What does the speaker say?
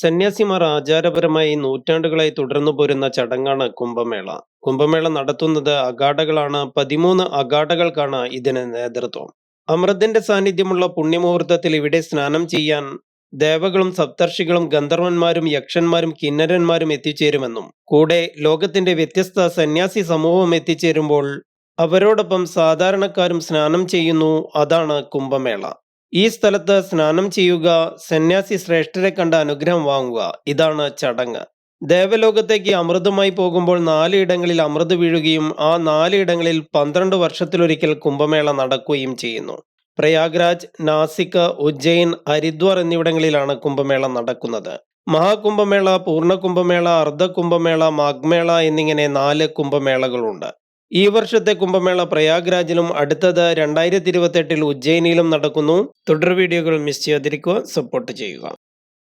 സന്യാസിമാർ ആചാരപരമായി നൂറ്റാണ്ടുകളായി തുടർന്നു പോരുന്ന ചടങ്ങാണ് കുംഭമേള. കുംഭമേള നടത്തുന്നത് അഗാഡകളാണ് പതിമൂന്ന് അഗാഡകൾക്കാണ് ഇതിന് നേതൃത്വം. അമൃതിന്റെ സാന്നിധ്യമുള്ള പുണ്യമുഹൂർത്തത്തിൽ ഇവിടെ സ്നാനം ചെയ്യാൻ ദേവകളും സപ്തർഷികളും ഗന്ധർവന്മാരും യക്ഷന്മാരും കിന്നരന്മാരും എത്തിച്ചേരുമെന്നും കൂടെ ലോകത്തിന്റെ വ്യത്യസ്ത സന്യാസി സമൂഹം എത്തിച്ചേരുമ്പോൾ അവരോടൊപ്പം സാധാരണക്കാരും സ്നാനം ചെയ്യുന്നു. അതാണ് കുംഭമേള. ഈ സ്ഥലത്ത് സ്നാനം ചെയ്യുക സന്യാസി ശ്രേഷ്ഠരെ കണ്ട അനുഗ്രഹം വാങ്ങുക ഇതാണ് ചടങ്ങ്. ദേവലോകത്തേക്ക് അമൃതമായി പോകുമ്പോൾ നാല് ഇടങ്ങളിൽ അമൃത് വീഴുകയും ആ നാല് ഇടങ്ങളിൽ പന്ത്രണ്ട് വർഷത്തിലൊരിക്കൽ കുംഭമേള നടക്കുകയും ചെയ്യുന്നു. പ്രയാഗ്രാജ് നാസിക് ഉജ്ജയിൻ ഹരിദ്വാർ എന്നിവിടങ്ങളിലാണ് കുംഭമേള നടക്കുന്നത്. മഹാകുംഭമേള പൂർണ കുംഭമേള അർദ്ധ കുംഭമേള മാഗ്മേള എന്നിങ്ങനെ നാല് കുംഭമേളകളുണ്ട്. ഈ വർഷത്തെ കുംഭമേള പ്രയാഗ്രാജിലും അടുത്തത് രണ്ടായിരത്തി ഇരുപത്തെട്ടിൽ ഉജ്ജയിനിയിലും നടക്കുന്നു. തുടർ വീഡിയോകൾ മിസ് ചെയ്യാതിരിക്കുക സപ്പോർട്ട് ചെയ്യുക.